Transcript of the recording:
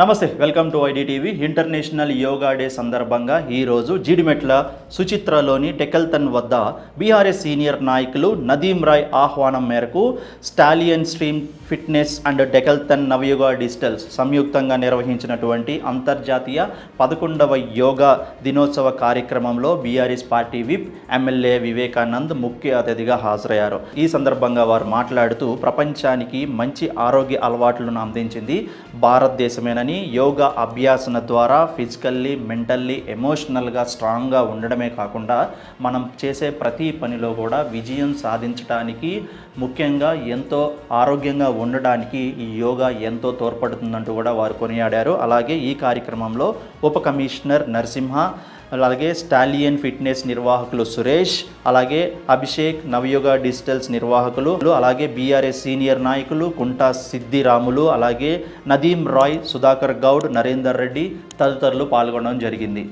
నమస్తే welcome to IDTV. International yoga day సందర్భంగా ఈరోజు జీడిమెట్ల సుచిత్రలోని టెకల్తన్ వద్ద బీఆర్ఎస్ సీనియర్ నాయకులు నదీం రాయ్ ఆహ్వానం మేరకు స్టాలియన్ స్ట్రీమ్ ఫిట్నెస్ అండ్ టెకల్తన్ నవయుగ డిజిటల్స్ సంయుక్తంగా నిర్వహించినటువంటి అంతర్జాతీయ పదకొండవ యోగా దినోత్సవ కార్యక్రమంలో BRS party whip MLA Vivekanand ముఖ్య అతిథిగా హాజరయ్యారు. ఈ సందర్భంగా వారు మాట్లాడుతూ ప్రపంచానికి మంచి ఆరోగ్య అలవాట్లను అందించింది భారతదేశమేనని యోగా అభ్యాసన ద్వారా ఫిజికల్లీ మెంటల్లీ ఎమోషనల్గా స్ట్రాంగ్గా ఉండడమే కాకుండా మనం చేసే ప్రతి పనిలో కూడా విజయం సాధించడానికి ముఖ్యంగా ఎంతో ఆరోగ్యంగా ఉండడానికి ఈ యోగా ఎంతో తోడ్పడుతుందంటూ కూడా వారు కొనియాడారు. అలాగే ఈ కార్యక్రమంలో ఉప కమిషనర్ నరసింహ అలాగే స్టాలియన్ ఫిట్నెస్ నిర్వాహకులు సురేష్ అలాగే అభిషేక్ నవయుగ డిజిటల్స్ నిర్వాహకులు అలాగే బీఆర్ఎస్ సీనియర్ నాయకులు కుంటా సిద్దిరాములు అలాగే నదీం రాయ్ సుధాకర్ గౌడ్ నరేందర్ రెడ్డి తదితరులు పాల్గొనడం జరిగింది.